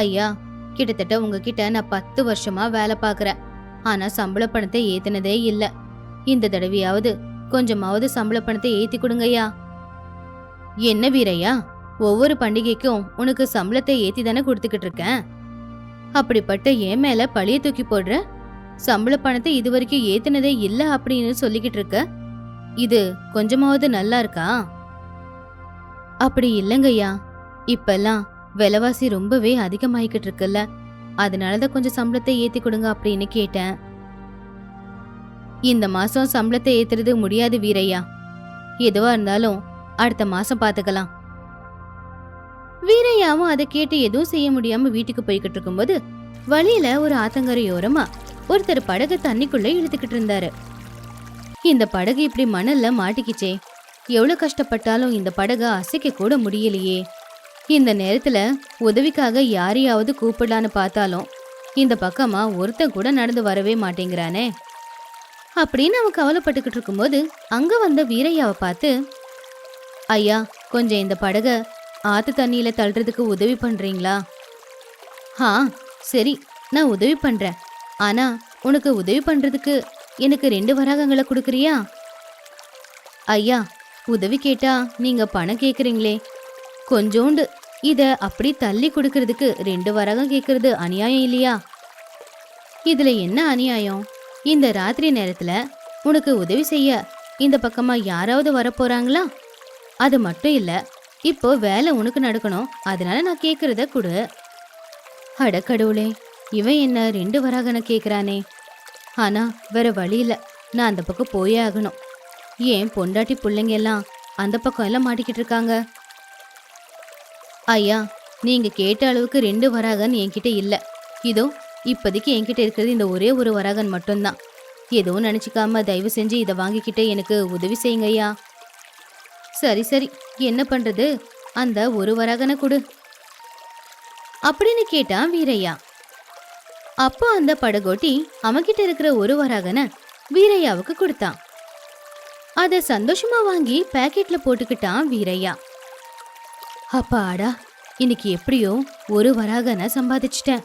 ஐயா கிட்டத்தட்ட உங்ககிட்ட நான் பத்து வருஷமா வேலை பார்க்கறேன். ஆனா சம்பள பணத்தை ஏத்துனதே இல்ல. இந்த தடவையாவது கொஞ்சமாவது சம்பள பணத்தை ஏத்தி கொடுங்கய்யா என்ன வீரையா ஒவ்வொரு பண்டிகைக்கும் உனக்கு சம்பளத்தை ஏத்தி தானே கொடுத்துக்கிட்டு இருக்கேன்? அப்படிப்பட்ட என் மேல பழிய தூக்கி போடுற? சம்பள பணத்தை இது வரைக்கும் ஏத்துனதே இல்ல அப்படின்னு சொல்லிக்கிட்டு இருக்க? இது கொஞ்சமாவது நல்லா இருக்கா? அப்படி இல்லைங்கய்யா. இப்பெல்லாம் விலைவாசி ரொம்பவே அதிகமாகிக்கிட்டு இருக்குல்ல அதனாலதான் கொஞ்சம் சம்பளத்தை ஏத்தி கொடுங்க அப்படின்னு கேட்டேன். இந்த மாசம் சம்பளத்தை ஏத்துறது முடியாது வீரையா. எதுவா இருந்தாலும் அடுத்த மாசம் பாத்துக்கலாம். வீரையாவும் அதை கேட்டு எதுவும் செய்ய முடியாம வீட்டுக்கு போய்கிட்டு இருக்கும்போது வழியில ஒரு ஆத்தங்கரையோரமா ஒருத்தர் படகு தண்ணிக்குள்ள இழுத்துக்கிட்டு இருந்தாரு. இந்த படகு இப்படி மணல்ல மாட்டிக்கிச்சே. எவ்வளவு கஷ்டப்பட்டாலும் இந்த படகு அசைக்க கூட முடியலையே. இந்த நேரத்துல உதவிக்காக யாரையாவது கூப்பிடலான்னு பார்த்தாலும் இந்த பக்கமா ஒருத்தன் கூட நடந்து வரவே மாட்டேங்கிறானே. அப்படின்னு அவன் கவலைப்பட்டுக்கிட்டு இருக்கும்போது அங்க வந்த வீரையாவை பார்த்து ஐயா கொஞ்சம் இந்த படக ஆத்து தண்ணியில தள்ளுறதுக்கு உதவி பண்றீங்களா? ஆ சரி நான் உதவி பண்றேன். ஆனா உனக்கு உதவி பண்றதுக்கு எனக்கு ரெண்டு வராகங்களை கொடுக்குறியா? ஐயா உதவி கேட்டா நீங்க பணம் கேக்குறீங்களே. கொஞ்சோண்டு இத அப்படி தள்ளி கொடுக்கறதுக்கு ரெண்டு வரகம் கேக்குறது அநியாயம் இல்லையா? இதுல என்ன அநியாயம்? இந்த ராத்திரி நேரத்துல உனக்கு உதவி செய்ய இந்த பக்கமா யாராவது வரப்போறாங்களா? அது மட்டும் இல்ல இப்போ வேலை உனக்கு நடக்கணும் அதனால நான் கேக்குறத கொடு. அட கடவுளே இவன் என்ன ரெண்டு வராகன கேக்குறானே. ஆனா வேற வழி இல்ல நான் அந்த பக்கம் போயே ஆகணும். ஏன் பொண்டாட்டி பிள்ளைங்க எல்லாம் அந்த பக்கம் எல்லாம் மாட்டிக்கிட்டு இருக்காங்க? ஐயா நீங்க கேட்ட அளவுக்கு ரெண்டு வராகன் என்கிட்ட இல்ல. இதோ இப்போதைக்கு என்கிட்ட இருக்கிறது இந்த ஒரே ஒரு வராகன் மட்டும்தான். ஏதோ நினைச்சுக்காம தயவு செஞ்சு இதை வாங்கிக்கிட்டு எனக்கு உதவி செய்யுங்க ஐயா. சரி சரி. என்ன பண்றது? அந்த ஒரு வராகனை கொடு. அப்படின்னு கேட்டான் வீரையா. அப்போ அந்த படகோட்டி அவன்கிட்ட இருக்கிற ஒரு வராகனை வீரையாவுக்கு கொடுத்தான். அதை சந்தோஷமா வாங்கி பேக்கெட்ல போட்டுக்கிட்டான் வீரையா. அப்பாடா இன்னைக்கு எப்படியோ ஒரு வராகனை சம்பாதிச்சிட்டேன்.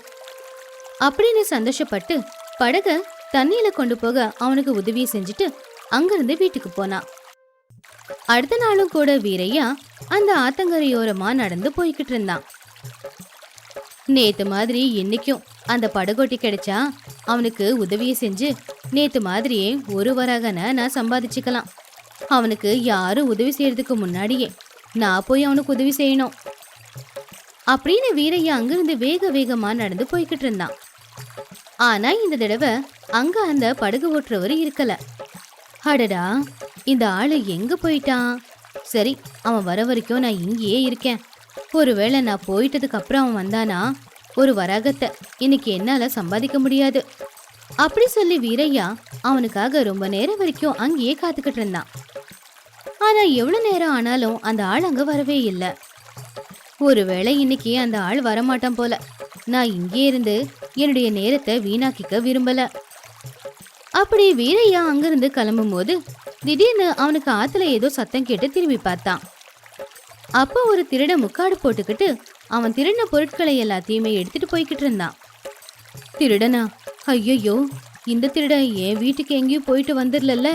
அப்படின்னு சந்தோஷப்பட்டு படக தண்ணியில கொண்டு போக அவனுக்கு உதவி செஞ்சுட்டு அங்கிருந்து வீட்டுக்கு போனான் அடுத்த நாளும் கூட வீரையா அந்த ஆத்தங்கரையோரமா நடந்து போய்கிட்டு இருந்தான். நேத்து மாதிரி இன்னைக்கும் அந்த படகோட்டி கிடைச்சா அவனுக்கு உதவியை செஞ்சு நேத்து மாதிரியே ஒரு வராகனை நான் சம்பாதிச்சுக்கலாம். அவனுக்கு யாரும் உதவி செய்யறதுக்கு முன்னாடியே நான் போய் அவனுக்கு உதவி செய்யணும். அப்படின்னு வீரையா அங்கிருந்து வேக வேகமா நடந்து போய்கிட்டு இருந்தான். ஆனா இந்த தடவை அங்க அந்த படகு ஓட்டுறவர் இருக்கல. அடடா இந்த ஆளு எங்க போயிட்டான்? சரி அவன் வர வரைக்கும் நான் இங்கேயே இருக்கேன். ஒருவேளை நான் போயிட்டதுக்கு அப்புறம் அவன் வந்தானா? ஒரு வராகத்தை இன்னைக்கு என்னால சம்பாதிக்க முடியாது. அப்படி சொல்லி வீரையா அவனுக்காக ரொம்ப நேரம் வரைக்கும் அங்கேயே காத்துக்கிட்டு இருந்தான். ஆனா எவ்வளவு நேரம் ஆனாலும் அந்த ஆள் அங்க வரவே இல்லை. ஒருவேளை இன்னைக்கு அந்த ஆள் வரமாட்டான் போல. நான் இங்கே இருந்து என்னுடைய நேரத்தை வீணாக்கிக்க விரும்பல. அப்படி வீரையா அங்கிருந்து கிளம்பும் போது திடீர்னு அவனுக்கு ஆத்துல ஏதோ சத்தம் கேட்டு திரும்பி பார்த்தான். அப்போ ஒரு திருட முக்காடு போட்டுக்கிட்டு அவன் திருடின பொருட்களை எல்லாத்தையுமே எடுத்துட்டு போய்கிட்டு இருந்தான். திருடனா? ஐயோ இந்த திருடன் என் வீட்டுக்கு எங்கேயும் போயிட்டு வந்துடல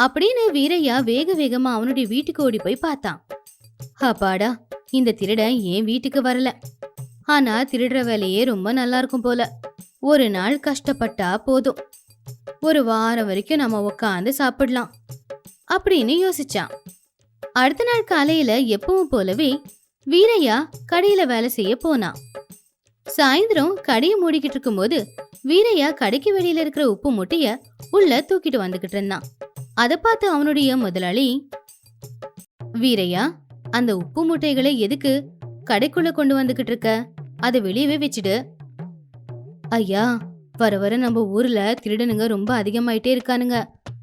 அப்படின்னு வீரையா வேக வேகமா அவனுடைய வீட்டுக்கு ஓடி போய் பார்த்தான். அப்பாடா இந்த திருடன் ஏன் வீட்டுக்கு வரல? ஆனா திருடுற வேலையே ரொம்ப நல்லா இருக்கும் போல. ஒரு நாள் கஷ்டப்பட்டா போதும். ஒரு வாரம் வரைக்கும் நம்ம உட்காந்து சாப்பிடலாம் அப்படின்னு யோசிச்சான். அடுத்த நாள் காலையில எப்பவும் போலவே வீரையா கடையில வேலை செய்ய போனான். சாயந்தரம் கடையை மூடிக்கிட்டு இருக்கும்போது வீரையா கடைக்கு வெளியில இருக்கிற உப்பு மூட்டைய உள்ள தூக்கிட்டு வந்துகிட்டு இருந்தான். அதை பார்த்து அவனுடைய முதலாளி வீரையா அந்த உப்பு மூட்டைகளை எதுக்கு கடைக்குள்ள கொண்டு வந்துகிட்டு இருக்க? அதை வெளியவே வச்சுடு. ஐயா வர வர நம்ம ஊர்ல திருடனுங்க ரொம்ப அதிகமாயிட்டே இருக்கானுங்க.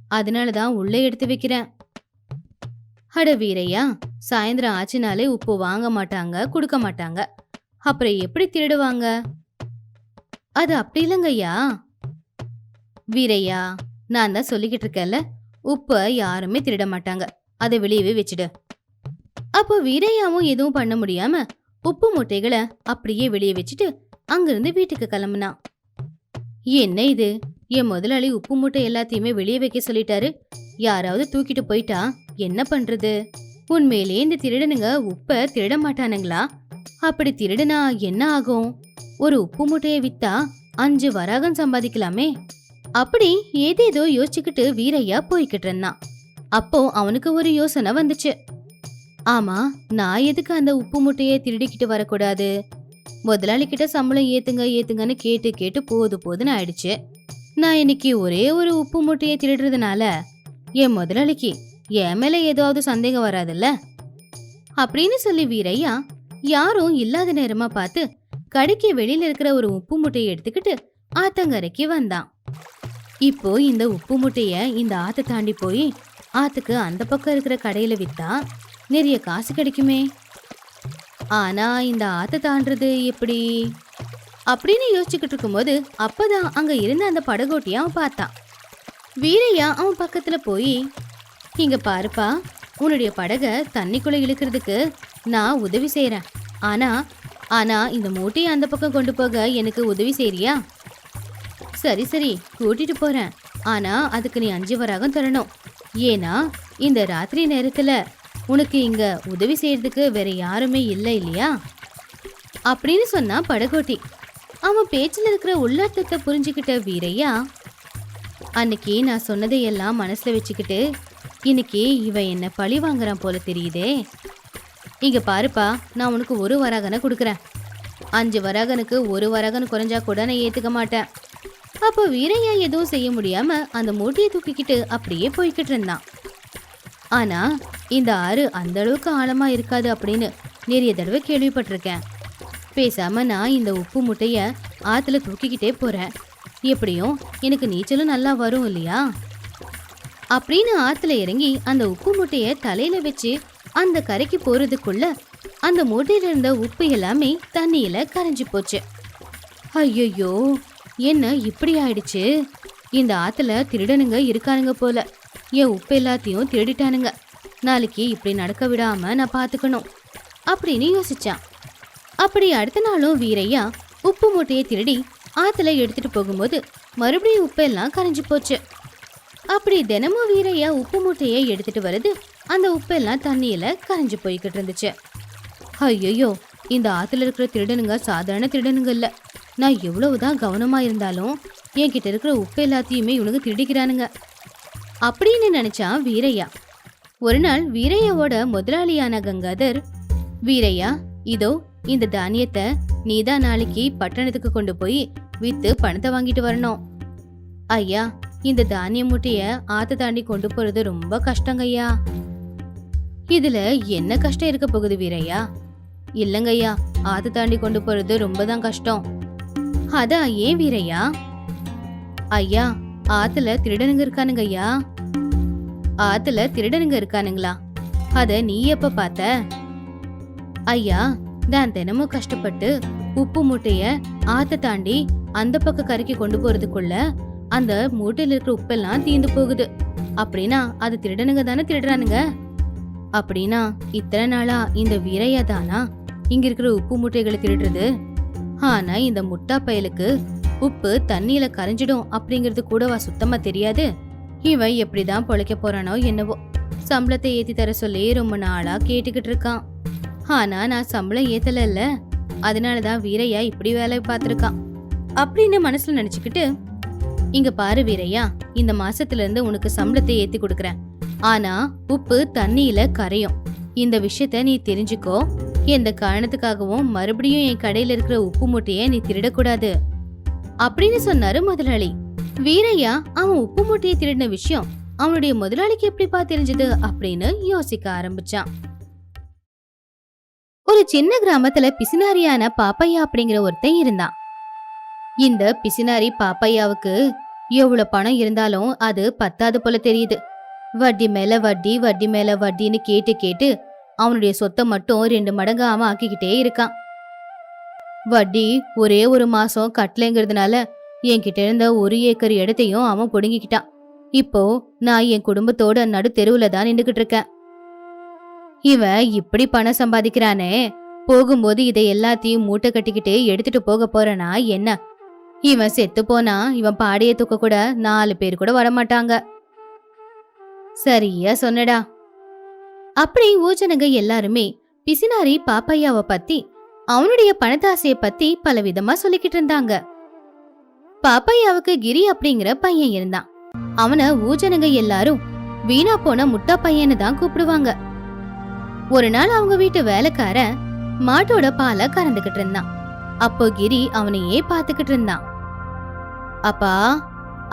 அதனால தான் உள்ளே எடுத்து வைக்கிறேன். அட வீரையா சாயந்தரம் ஆச்சுனாலே உப்பு வாங்க மாட்டாங்க கொடுக்க மாட்டாங்க. அப்புறம் எப்படி திருடுவாங்க? அது அப்படி இல்லைங்க ஐயா வீரையா நான் தான் சொல்லிக்கிட்டு இருக்கேன்ல உப்பை யாருமே திருட மாட்டாங்க அதை வெளியவே வச்சுடு. அப்போ வீரையாவும் எதுவும் பண்ண முடியாம உப்பு மூட்டைகளை அப்படியே வெளியே வச்சுட்டு அங்கிருந்து வீட்டுக்கு கிளம்புனான் என்ன இது? என் முதலாளி உப்பு மூட்டை எல்லாத்தையுமே வெளியே வைக்க சொல்லிட்டாரு. யாராவது தூக்கிட்டு போயிட்டா என்ன பண்றது? உண்மையிலேயே இந்த திருடனுங்க உப்ப திருட மாட்டானுங்களா அப்படி திருடுனா என்ன ஆகும்? ஒரு உப்பு மூட்டையை வித்தா அஞ்சு வராகம் சம்பாதிக்கலாமே. அப்படி ஏதேதோ யோசிச்சுக்கிட்டு வீரையா போய்கிட்டு இருந்தான் அப்போ அவனுக்கு ஒரு யோசனை வந்துச்சு. ஆமா நான் எதுக்கு அந்த உப்பு முட்டையை திருடிக்கிட்டு வரக்கூடாது? முதலாளி கிட்ட சம்பளம் ஏத்துங்க ஏத்துங்கன்னு கேட்டு கேட்டு போது போதுன்னு ஆயிடுச்சு. நான் இன்னைக்கு ஒரே ஒரு உப்பு முட்டையை திருடுறதுனால என் முதலாளிக்கு என் மேல ஏதாவது சந்தேகம் வராதுல்ல? அப்படின்னு சொல்லி வீரையா யாரும் இல்லாத நேரமா பார்த்து கடைக்கு வெளியில இருக்கிற ஒரு உப்பு முட்டையை எடுத்துக்கிட்டு ஆத்தங்கரைக்கு வந்தான். இப்போ இந்த உப்பு முட்டையை இந்த ஆத்தை தாண்டி போய் ஆத்துக்கு அந்த பக்கம் இருக்கிற கடையில் விற்றா நிறைய காசு கிடைக்குமே. ஆனால் இந்த ஆற்றை தாண்டுறது எப்படி? அப்படின்னு யோசிச்சுக்கிட்டு இருக்கும்போது அப்போதான் அங்கே இருந்த அந்த படகோட்டியை அவன் பார்த்தான். வீரையா அவன் பக்கத்தில் போய் இங்கே பாருப்பா உன்னுடைய படகை தண்ணிக்குள்ளே இழுக்கிறதுக்கு நான் உதவி செய்கிறேன் ஆனால் ஆனால் இந்த மூட்டையை அந்த பக்கம் கொண்டு போக எனக்கு உதவி செய்கிறியா சரி சரி கூட்டிட்டு போறேன். ஆனா அதுக்கு நீ அஞ்சு வராகம் தரணும். ஏன்னா இந்த ராத்திரி நேரத்துல உனக்கு இங்க உதவி செய்யறதுக்கு வேற யாருமே இல்லை இல்லையா? அப்படின்னு சொன்னா படகோட்டி. அவன் பேச்சில் இருக்கிற உள்ளர்த்தத்தை புரிஞ்சுக்கிட்ட வீரையா அன்னைக்கு நான் சொன்னதையெல்லாம் மனசுல வச்சுக்கிட்டு இன்னைக்கு இவன் என்ன பழி வாங்குறான் போல தெரியுதே? இங்க பாருப்பா நான் உனக்கு ஒரு வராகனை கொடுக்குறேன். அஞ்சு வராகனுக்கு ஒரு வராகன் குறைஞ்சா கூட நான் ஏத்துக்க மாட்டேன். அப்போ வீரையா எதுவும் செய்ய முடியாம அந்த மூட்டையை தூக்கிக்கிட்டு அப்படியே போய்கிட்டு இருந்தான். ஆனா இந்த ஆறு அந்த அளவுக்கு ஆழமா இருக்காது அப்படின்னு நிறைய தடவை கேள்விப்பட்டிருக்கேன். பேசாம நான் இந்த உப்பு முட்டைய ஆத்துல தூக்கிக்கிட்டே போறேன். எப்படியும் எனக்கு நீச்சலும் நல்லா வரும் இல்லையா? அப்படின்னு ஆத்துல இறங்கி அந்த உப்பு முட்டைய தலையில வச்சு அந்த கரைக்கு போறதுக்குள்ள அந்த மூட்டையில இருந்த உப்பு எல்லாமே தண்ணியில கரைஞ்சு போச்சு. ஐயோ என்ன இப்படி ஆயிடுச்சு? இந்த ஆத்துல திருடனுங்க இருக்கானுங்க போல. என் உப்பு எல்லாத்தையும் திருடிட்டானுங்க. நாளைக்கு இப்படி நடக்க விடாம நான் பாத்துக்கணும். அப்படின்னு யோசிச்சான். அப்படி அடுத்த நாளும் வீரையா உப்பு மூட்டையை திருடி ஆத்துல எடுத்துட்டு போகும்போது மறுபடியும் உப்பெல்லாம் கரைஞ்சு போச்சு. அப்படி தினமும் வீரையா உப்பு மூட்டையை எடுத்துட்டு வருது அந்த உப்பெல்லாம் தண்ணியில கரைஞ்சு போய்கிட்டு இருந்துச்சு. ஐயோ இந்த ஆத்துல இருக்கிற திருடனுங்க சாதாரண திருடனுங்க இல்லை. நான் எவ்வளவுதான் கவனமா இருந்தாலும் என்கிட்ட இருக்கிற உப்பு எல்லாத்தையுமே இவனுங்க திருடிக்கிறானுங்க. அப்படின்னு நினைச்சான் வீரையா. ஒரு நாள் வீரையாவோட முதலாளியான கங்காதர் வீரையா இதோ இந்த தானியத்தை நீதான் நாளைக்கு பட்டணத்துக்கு கொண்டு போய் வித்து பணத்தை வாங்கிட்டு வரணும். ஐயா இந்த தானிய மூட்டைய ஆத்த தாண்டி கொண்டு போறது ரொம்ப கஷ்டங்கய்யா இதுல என்ன கஷ்டம் இருக்க போகுது வீரையா? இல்லங்கய்யா ஆத்த தாண்டி கொண்டு போறது ரொம்ப தான் கஷ்டம். அதான் ஏன் வீரையா? ஐயா ஆத்துல திருடனுங்க இருக்கானுங்க ஐயா. ஆத்துல திருடனுங்க இருக்கானுங்களா? அத நீ எப்ப பார்த்த? ஐயா நான் தினமும் கஷ்டப்பட்டு உப்பு மூட்டைய ஆத்த தாண்டி அந்த பக்கம் கரைக்கு கொண்டு போறதுக்குள்ள அந்த மூட்டையில இருக்கிற உப்பெல்லாம் தீந்து போகுது. அப்படின்னா அது திருடனுங்க தானே திருடுறானுங்க? அப்படின்னா இத்தனை நாளா இந்த வீரையா தானா? இங்க இருக்கிற உப்பு மூட்டைகளை திருடுறது ஆனா இந்த முட்டா பயலுக்கு உப்பு தண்ணியில கரைஞ்சிடும் அப்படிங்கிறது கூடவா சுத்தமா தெரியாது. இவன் எப்படிதான் பொழைக்க போறானோ என்னவோ. சம்பளத்தை ஏத்தி தர சொல்லி ரொம்ப நாளா கேட்டுக்கிட்டு இருக்கான். ஆனா நான் சம்பளம் ஏத்தல அதனாலதான் வீரையா இப்படி வேலை பார்த்திருக்கான். அப்படின்னு மனசுல நினைச்சுக்கிட்டு இங்க பாரு வீரையா இந்த மாசத்துல இருந்து உனக்கு சம்பளத்தை ஏத்தி கொடுக்கறேன். ஆனா உப்பு தண்ணியில கரையும். இந்த விஷயத்த நீ தெரிஞ்சுக்கோ. எந்த காரணத்துக்காகவும் மறுபடியும் என் கடையில இருக்கிற உப்பு மூட்டையை நீ திருடக்கூடாது. அப்படின்னு சொன்னாரு முதலாளி. வீரையா அவன் உப்பு மூட்டையை திருடின விஷயம் அவனுடைய முதலாளிக்கு எப்படிப்பா தெரிஞ்சது அப்படின்னு யோசிக்க ஆரம்பிச்சான். ஒரு சின்ன கிராமத்துல பிசினாரியான பாப்பையா அப்படிங்கிற ஒருத்தன் இருந்தான். இந்த பிசினாரி பாப்பையாவுக்கு எவ்வளவு பணம் இருந்தாலும் அது பத்தாது போல தெரியுது. வட்டி மேல வட்டி வட்டி மேல வட்டின்னு கேட்டு கேட்டு அவனுடைய சொத்தை மட்டும் ரெண்டு மடங்காம அவன் ஆக்கிக்கிட்டே இருக்கான். வட்டி ஒரே ஒரு மாசம் கட்டலைங்கிறதுனால என்கிட்ட இருந்த ஒரு ஏக்கர் இடத்தையும் அவன் புடுங்கிக்கிட்டான். இப்போ நான் என் குடும்பத்தோட நடு தெருவுல தான் நின்றுகிட்டு இருக்கேன். இவன் இப்படி பணம் சம்பாதிக்கிறானே போகும்போது இதை எல்லாத்தையும் மூட்டை கட்டிக்கிட்டு எடுத்துட்டு போக போறனா என்ன? இவன் செத்து போனா இவன் பாடையை தூக்க கூட நாலு பேர் கூட வரமாட்டாங்க. சரியா சொன்னடா. அப்படி ஊஜனங்க எல்லாருமே பிசினாரி பாப்பையாவை பத்தி அவனுடைய பணதாசைய பத்தி பல விதமா சொல்லிக்கிட்டு இருந்தாங்க. பாப்பையாவுக்கு கிரி அப்படிங்கிற பையன் இருந்தான். அவனை ஊஜனங்க எல்லாரும் வீணா போன முட்டா பையன்னு தான் கூப்பிடுவாங்க. ஒரு நாள் அவங்க வீட்டு வேலைக்காரன் மாட்டோட பாலை கறந்துகிட்டு இருந்தான். அப்போ கிரி அவனையே பாத்துக்கிட்டு இருந்தான். அப்பா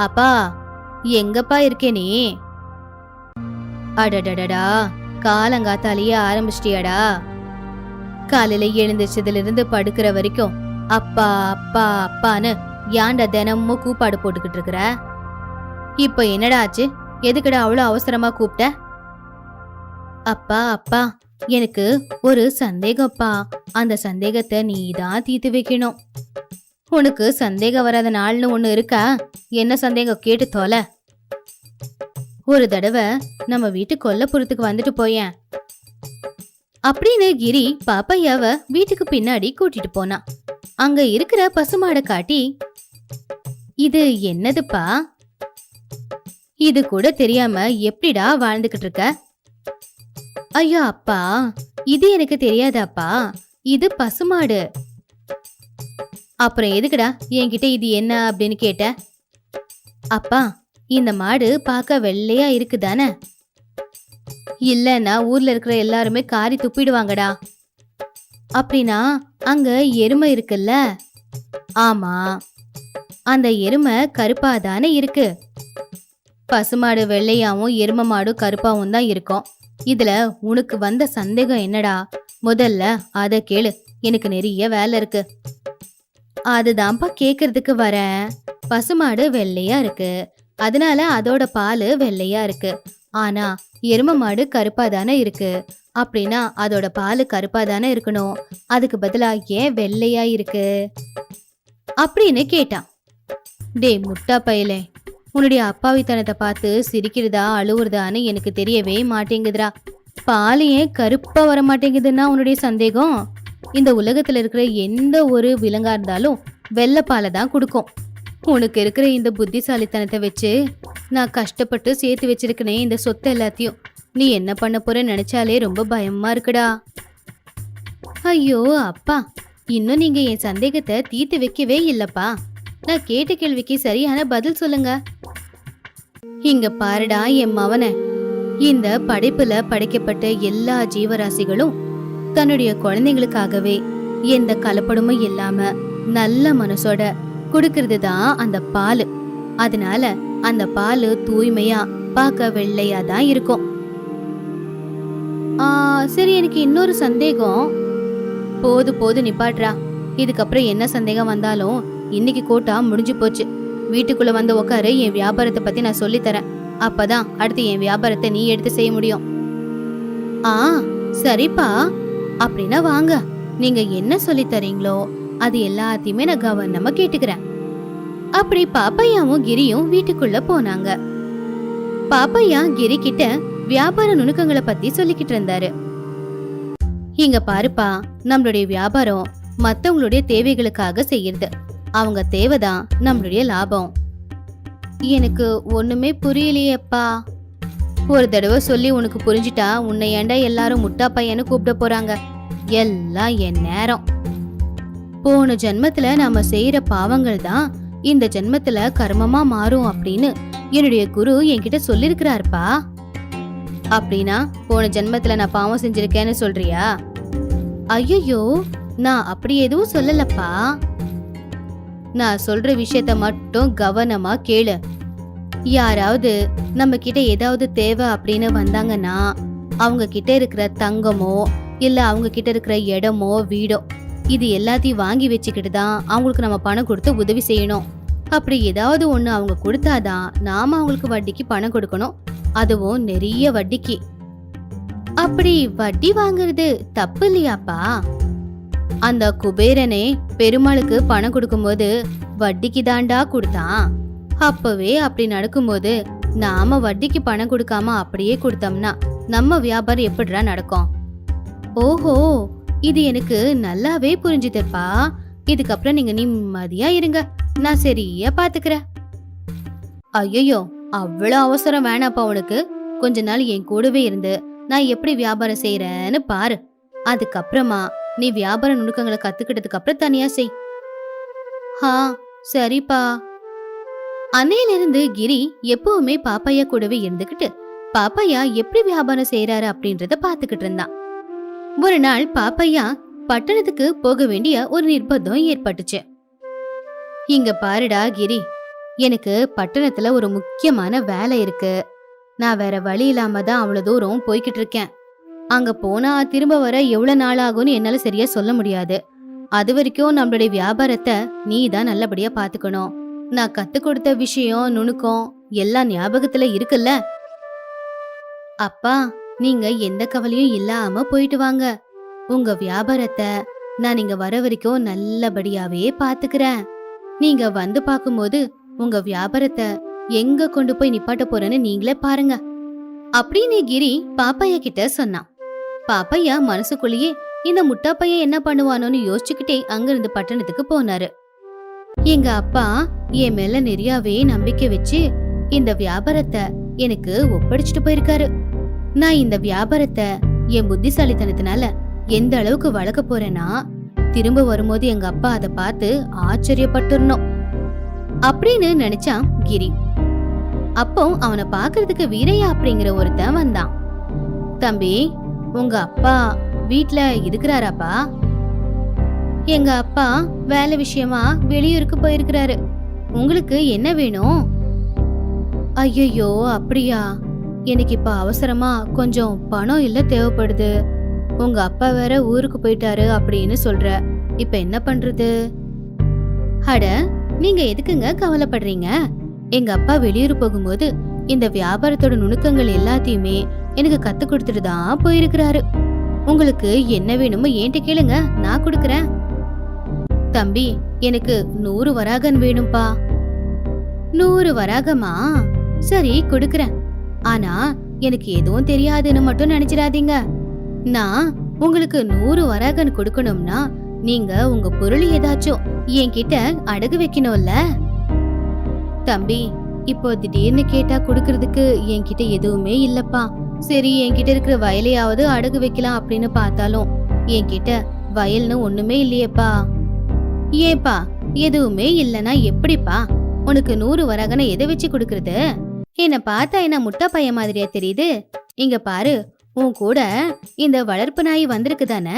அப்பா எங்கப்பா இருக்கேனே அடடடடா காலங்காத்தாலேயே ஆரம்பிச்சிட்டியாடா? காலையில எழுந்திரிச்சதுல இருந்து படுக்கிற வரைக்கும் அப்பா அப்பா அப்பான்னு ஏன்டா தினமும் கூப்பாடு போட்டுக்கிட்டு இருக்கிற? இப்போ என்னடா ஆச்சு? எதுக்குடா அவ்வளோ அவசரமா கூப்பிட்ட? அப்பா அப்பா எனக்கு ஒரு சந்தேகம்ப்பா. அந்த சந்தேகத்தை நீ தான் தீர்த்து வைக்கணும். உனக்கு சந்தேகம் வராத நாள்னு ஒன்று இருக்கா? என்ன சந்தேகம்? கேட்டு தொலை. ஒரு தடவை நம்ம வீட்டு கொல்லப்புறத்துக்கு வந்துட்டு போயேன். அப்படின்னு கிரி பாப்பையாவ வீட்டுக்கு பின்னாடி கூட்டிட்டு போனான் அங்க இருக்கிற பசுமாடை காட்டி இது என்னதுப்பா? இது கூட தெரியாம எப்படிடா வாழ்ந்துகிட்டு இருக்க? ஐயோ அப்பா இது எனக்கு தெரியாதாப்பா. இது பசுமாடு. அப்புறம் எதுக்குடா என்கிட்ட இது என்ன? அப்படின்னு கேட்ட. அப்பா இந்த மாடு பார்க்க வெள்ளையா இருக்குதானே? இல்லைன்னா ஊர்ல இருக்கிற எல்லாருமே காரி துப்பிடுவாங்கடா. அப்படின்னா அங்க எருமை இருக்குல்ல? ஆமா. அந்த எருமை கருப்பா தானே இருக்கு பசுமாடு வெள்ளையாவும் எரும மாடும் கருப்பாவும் தான் இருக்கும். இதுல உனக்கு வந்த சந்தேகம் என்னடா? முதல்ல அத கேளு. எனக்கு நிறைய வேலை இருக்கு. அதுதான்ப்பா கேக்குறதுக்கு வரேன். பசுமாடு வெள்ளையா இருக்கு. அதனால அதோட பால் வெள்ளையா இருக்கு. ஆனா எரும மாடு கருப்பா தானே இருக்கு? அப்படின்னா அதோட பால் கருப்பா தானே இருக்கணும்? அதுக்கு பதிலா ஏன் வெள்ளையா இருக்கு? அப்படின்னு கேட்டான். டேய் முட்டா பயலே. உன்னுடைய அப்பாவித்தனத்தை பார்த்து சிரிக்கிறதா அழுவுறதான்னு எனக்கு தெரியவே மாட்டேங்குதுடா. பால் ஏன் கருப்பா வர மாட்டேங்குதுன்னா உன்னுடைய சந்தேகம்? இந்த உலகத்துல இருக்கிற எந்த ஒரு விலங்கா இருந்தாலும் வெள்ளைப்பாலை தான் கொடுக்கும். உனக்கு இருக்கிற இந்த புத்திசாலித்தனத்தை வச்சு நான் கஷ்டப்பட்டு சேர்த்து வச்சிருக்கனே இந்த சொத்து எல்லாத்தையும் நீ என்ன பண்ண போற நினைச்சாலே ரொம்ப பயமா இருக்குடா. ஐயோ அப்பா இன்னும் நீங்க என் சந்தேகத்தை தீர்த்து வைக்கவே இல்லப்பா. நான் கேட்ட கேள்விக்கு சரியான பதில் சொல்லுங்க. இங்க பாருடா என் மவன. இந்த படைப்புல படைக்கப்பட்ட எல்லா ஜீவராசிகளும் தன்னுடைய குழந்தைங்களுக்காகவே எந்த கலப்படமும் இல்லாம நல்ல மனசோட கொடுக்கறது தான் அந்த பால். அதனால அந்த பால் தூய்மையா பார்க்க வெள்ளையா தான் இருக்கும். சரி எனக்கு இன்னொரு சந்தேகம். போது போது நிப்பாட்றா. இதுக்கப்புறம் என்ன சந்தேகம் வந்தாலும் இன்னைக்கு கோட்டா முடிஞ்சு போச்சு. வீட்டுக்குள்ள வந்து உட்காரு என் வியாபாரத்தை பத்தி நான் சொல்லித்தரேன். அப்பதான் அடுத்து என் வியாபாரத்தை நீ எடுத்து செய்ய முடியும். ஆ சரிப்பா. அப்படின்னா வாங்க. நீங்க என்ன சொல்லித் தரீங்களோ அது எல்லாத்தையுமே நான் கவனமா கேட்டுக்கிறேன். அப்படி பாப்பையாவும் கிரியும் வீட்டுக்குள்ள போனாங்க. பாப்பையா கிரி கிட்ட வியாபார நுணுக்கங்களை பத்தி சொல்லிக்கிட்டு இருந்தாரு. இங்க பாருப்பா நம்மளுடைய வியாபாரம் மத்தவங்களுடைய தேவைகளுக்காக செய்யறது அவங்க தேவைதான் நம்மளுடைய லாபம். எனக்கு ஒண்ணுமே புரியலையேப்பா. ஒரு தடவை சொல்லி உனக்கு புரிஞ்சிட்டா உன்னை ஏன்டா எல்லாரும் முட்டா பையன்னு கூப்பிட போறாங்க. எல்லாம் என் நேரம். போன ஜென்மத்துல நாம செய்யற பாவங்கள் தான் இந்த ஜென்மத்துல கர்மமா மாறும் அப்படின்னு என்னுடைய குரு என்கிட்ட சொல்லிருக்கிறாருப்பா. அப்படின்னா போன ஜென்மத்துல நான் பாவம் செஞ்சிருக்கேன்னு சொல்றியா? ஐயோ நான் அப்படி எதுவும் சொல்லலப்பா. நான் சொல்ற விஷயத்த மட்டும் கவனமா கேளு. யாராவது நம்ம கிட்ட ஏதாவது தேவை அப்படின்னு வந்தாங்கன்னா அவங்க கிட்ட இருக்கிற தங்கமோ இல்ல அவங்க கிட்ட இருக்கிற இடமோ வீடோ இது எல்லாத்தையும் வாங்கி வச்சுக்கிட்டு தான் அவங்களுக்கு நம்ம பணம் கொடுத்து உதவி செய்யணும். அப்படி ஏதாவது ஒன்று அவங்க கொடுத்தாதான் நாம அவங்களுக்கு வட்டிக்கு பணம் கொடுக்கணும். அதுவும் நிறைய வட்டிக்கு. அப்படி வட்டி வாங்குறது தப்பு இல்லையாப்பா? அந்த குபேரனே பெருமாளுக்கு பணம் கொடுக்கும்போது வட்டிக்கு தாண்டா கொடுத்தான். அப்பவே அப்படி நடக்கும்போது நாம வட்டிக்கு பணம் கொடுக்காம அப்படியே கொடுத்தோம்னா நம்ம வியாபாரம் எப்படிடா நடக்கும்? ஓஹோ! இது எனக்கு நல்லாவே புரிஞ்சுதுப்பா. இதுக்கப்புறம் நீங்க நிம்மதியா இருங்க. நான் சரியா பாத்துக்கிறேன். ஐயோ அவ்வளவு அவசரம் வேணாப்பா உனக்கு. கொஞ்ச நாள் என் கூடவே இருந்து நான் எப்படி வியாபாரம் செய்யறேன்னு பாரு. அதுக்கப்புறமா நீ வியாபார நுணுக்கங்களை கத்துக்கிட்டதுக்கு அப்புறம் தனியா செய். ஹா சரிப்பா. அன்னையிலிருந்து கிரி எப்பவுமே பாப்பையா கூடவே இருந்துகிட்டு பாப்பையா எப்படி வியாபாரம் செய்யறாரு அப்படின்றத பாத்துக்கிட்டு இருந்தான். ஒரு நாள் பாப்பையா பட்டணத்துக்கு போக வேண்டிய ஒரு நிர்பந்தம் ஏற்பட்டுச்சு. இங்க பாருடா கிரி எனக்கு பட்டணத்துல ஒரு முக்கியமான வேலை இருக்கு. நான் வேற வழி இல்லாம தான் அவ்வளவு தூரம் போய்கிட்டு இருக்கேன். அங்க போனா திரும்ப வர எவ்வளவு நாள் ஆகும்னு என்னால சரியா சொல்ல முடியாது. அது வரைக்கும் நம்மளுடைய வியாபாரத்தை நீ தான் நல்லபடியா பாத்துக்கணும். நான் கத்து கொடுத்த விஷயம் நுணுக்கம் எல்லாம் ஞாபகத்துல இருக்குல்ல? அப்பா நீங்க எந்த கவலையும் இல்லாம போயிட்டு வாங்க. உங்க வியாபாரத்தை நான் இங்க வர வரைக்கும் நல்லபடியாவே பாத்துக்கிறேன். நீங்க வந்து பாக்கும்போது உங்க வியாபாரத்தை எங்க கொண்டு போய் நிப்பாட்ட போறேன்னு நீங்களே பாருங்க. அப்படின்னு கிரி பாப்பையா கிட்ட சொன்னான். பாப்பையா மனசுக்குள்ளேயே இந்த முட்டா பையன் என்ன பண்ணுவானோன்னு யோசிச்சுக்கிட்டே அங்கிருந்து பட்டணத்துக்கு போனாரு. எங்க அப்பா என் மேல நிறையாவே நம்பிக்கை வச்சு இந்த வியாபாரத்தை எனக்கு ஒப்படைச்சிட்டு போயிருக்காரு. நான் இந்த வியாபாரத்தை என் புத்திசாலித்தனத்தினால எந்த அளவுக்கு வளர்க்க போறேன்னா திரும்ப வரும்போது எங்க அப்பா அதை பார்த்து ஆச்சரியப்பட்டுறணும் அப்படின்னு நினைச்சான் கிரி. அப்போ அவனை பாக்குறதுக்கு வீரையா அப்படிங்கிற ஒருத்தன் வந்தான். தம்பி உங்க அப்பா வீட்ல இருக்கிறாராப்பா? எங்க அப்பா வேலை விஷயமா வெளியூருக்கு போயிருக்கிறாரு. உங்களுக்கு என்ன வேணும்? ஐயோ அப்படியா? எனக்கு இப்ப அவசரமா கொஞ்சம் பணம் இல்ல தேவைப்படுது. உங்க அப்பா வேற ஊருக்கு போயிட்டாரு அப்படின்னு சொல்ற. இப்ப என்ன பண்றது? அட நீங்க எதுக்குங்க கவலைப்படுறீங்க? எங்க அப்பா வெளியூர் போகும்போது இந்த வியாபாரத்தோட நுணுக்கங்கள் எல்லாத்தையுமே எனக்கு கத்து கொடுத்துட்டு தான் போயிருக்கிறாரு. உங்களுக்கு என்ன வேணுமோ ஏன்ட்டு கேளுங்க நான் கொடுக்கறேன். தம்பி எனக்கு நூறு வராகன் வேணும்பா. நூறு வராகமா? சரி கொடுக்கறேன். ஆனா எனக்கு எதுவும் தெரியாதுன்னு மட்டும் நினைச்சிடாதீங்க. நான் உங்களுக்கு நூறு வராகன் கொடுக்கணும்னா நீங்க உங்க பொருள் ஏதாச்சும் என்கிட்ட அடகு வைக்கணும்ல? தம்பி இப்போ திடீர்னு கேட்டா கொடுக்கறதுக்கு என்கிட்ட எதுவுமே இல்லப்பா. சரி என்கிட்ட இருக்கிற வயலையாவது அடகு வைக்கலாம் அப்படின்னு பார்த்தாலும் என்கிட்ட வயல்னு ஒண்ணுமே இல்லையேப்பா. ஏப்பா எதுவுமே இல்லனா எப்படிப்பா? உனக்கு நூறு வரகனை எதை வச்சு கொடுக்கறது? என்ன பார்த்தா என்ன முட்டை பையன் மாதிரியா தெரியுது? இங்க பாரு உன் கூட இந்த வளர்ப்பு நாய் வந்திருக்கு தானே?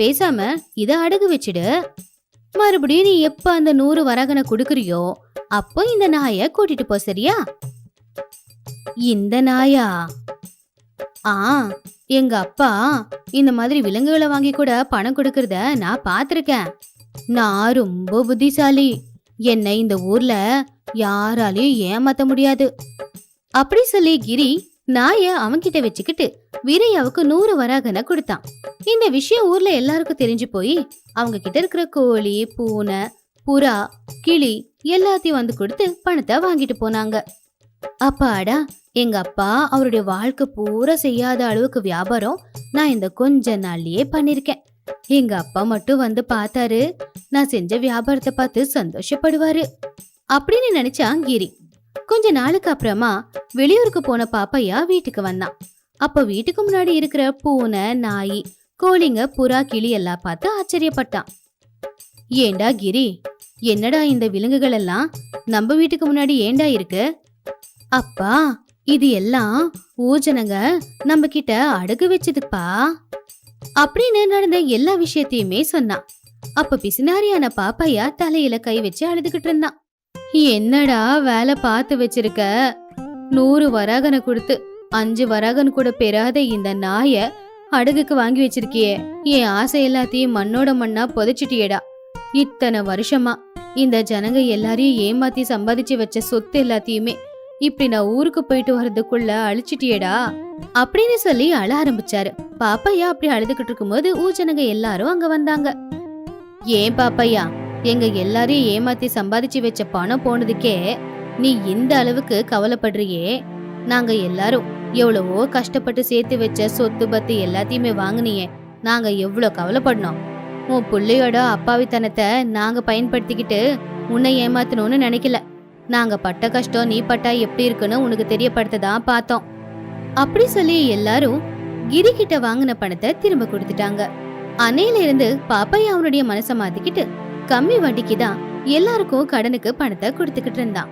பேசாம இத அடகு வச்சிடு. மறுபடியும் நீ எப்ப அந்த நூறு வரகனை குடுக்குறியோ அப்போ இந்த நாய கூட்டிட்டு போ சரியா? இந்த நாயா? ஆ எங்க அப்பா இந்த மாதிரி விலங்குகளை வாங்கி கூட பணம் கொடுக்கறத நான் பார்த்துருக்கேன். நான் ரொம்ப புத்திசாலி. என்னை இந்த ஊர்ல யாராலையும் ஏமாத்த முடியாது. அப்படி சொல்லி கிரி நாய அவன்கிட்ட வச்சுக்கிட்டு வீரையாவுக்கு நூறு வராகன கொடுத்தான். இந்த விஷயம் ஊர்ல எல்லாருக்கும் தெரிஞ்சு போய் அவங்க கிட்ட இருக்கிற கோழி பூனை புறா கிளி எல்லாத்தையும் வந்து கொடுத்து பணத்தை வாங்கிட்டு போனாங்க. அப்பாடா எங்க அப்பா அவருடைய வாழ்க்கை பூரா செய்யாத அளவுக்கு வியாபாரம் நான் இந்த கொஞ்ச நாள்லயே பண்ணிருக்கேன். எங்க அப்பா மட்டும் வந்து பார்த்தாரு நான் செஞ்ச வியாபாரத்தை பார்த்து சந்தோஷப்படுவாரு. அப்படின்னு நினைச்சான் கிரி. கொஞ்ச நாளுக்கு அப்புறமா வெளியூருக்கு போன பாப்பையா வீட்டுக்கு வந்தான் அப்ப வீட்டுக்கு முன்னாடி இருக்கிற பூனை நாய் கோழிங்க புறா கிளி எல்லாம் பார்த்து ஆச்சரியப்பட்டான் ஏண்டா கிரி என்னடா இந்த விலங்குகள் எல்லாம்? நம்ம வீட்டுக்கு முன்னாடி ஏண்டா இருக்கு? அப்பா இது எல்லாம் ஊஜனங்க நம்ம கிட்ட அடகு வச்சதுப்பா. அப்படின்னு நடந்த எல்லா விஷயத்தையுமே சொன்னான் அப்ப பிசினாரியான பாப்பையா தலையில கை வச்சு அழுதுகிட்டு இருந்தான் என்னடா வேலை பார்த்து வச்சிருக்க? நூறு வராகனை கொடுத்து அஞ்சு வராகன் கூட பெறாத இந்த நாய அடகுக்கு வாங்கி வச்சிருக்கியே. என் ஆசை எல்லாத்தையும் மண்ணோட மண்ணா புதைச்சிட்டியேடா. இத்தனை வருஷமா இந்த ஜனங்க எல்லாரையும் ஏமாத்தி சம்பாதிச்சு வச்ச சொத்து எல்லாத்தையுமே இப்படி நான் ஊருக்கு போயிட்டு வர்றதுக்குள்ள அழிச்சிட்டியடா. அப்படின்னு சொல்லி அழ ஆரம்பிச்சாரு. பாப்பையா அப்படி அழுதுகிட்டு இருக்கும்போது ஜனங்க எல்லாரும் அங்க வந்தாங்க. ஏன் பாப்பையா? எங்க எல்லாரையும் ஏமாத்தி சம்பாதிச்சு வச்ச பணம் போனதுக்கே நீ இந்த அளவுக்கு கவலைப்படுறியே? நாங்க எல்லாரும் எவ்வளவோ கஷ்டப்பட்டு சேர்த்து வச்ச சொத்து பத்து எல்லாத்தையுமே வாங்கினியே. நாங்க எவ்வளோ கவலைப்படணும்? உன் பிள்ளையோட அப்பாவித்தனத்தை நாங்க பயன்படுத்திக்கிட்டு உன்னை ஏமாத்தணும்னு நினைக்கல. நாங்க பட்ட கஷ்டம் நீ பட்டா எப்படி இருக்குன்னு உனக்கு தெரியப்படுத்ததான் பார்த்தோம். அப்படி சொல்லி எல்லாரும் கிரி கிட்ட வாங்கின பணத்தை திரும்ப கொடுத்துட்டாங்க. அன்னையில இருந்து பாப்பையா அவனுடைய மனசை மாத்திக்கிட்டு கம்மி வட்டிக்கு தான் எல்லாருக்கும் கடனுக்கு பணத்தை கொடுத்துக்கிட்டு இருந்தான்.